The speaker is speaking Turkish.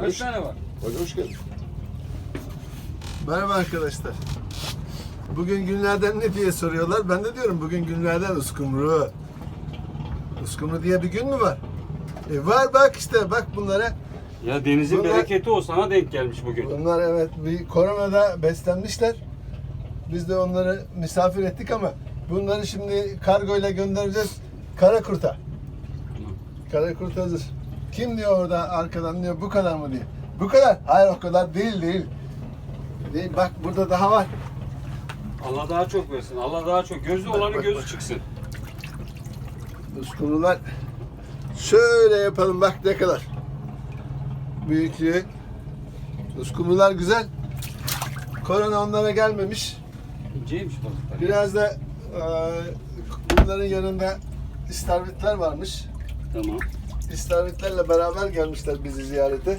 Kaç tane var? Hadi hoş geldin. Merhaba arkadaşlar. Bugün günlerden ne diye soruyorlar. Ben de diyorum bugün günlerden uskumru. Uskumru diye bir gün mü var? E var bak işte bak bunlara. Ya denizin Bunlar- bereketi o sana denk gelmiş bugün. Bunlar evet bir koronada beslenmişler. Biz de onları misafir ettik ama bunları şimdi kargoyla göndereceğiz Karakurt'a. Karakurt hazır. Kim diyor orada arkadan diyor bu kadar mı diye. Bu kadar. Hayır o kadar değil değil. Değil bak burada daha var. Allah daha çok versin. Allah daha çok. Gözü olanı bak, gözü bak. çıksın. Uskumrular şöyle yapalım bak ne kadar büyüklüğü. Uskumrular güzel. Korona onlara gelmemiş. İnceymiş balıklar. Biraz da e, bunların yanında istavritler varmış. Tamam. İstavritlerle beraber gelmişler bizi ziyarete.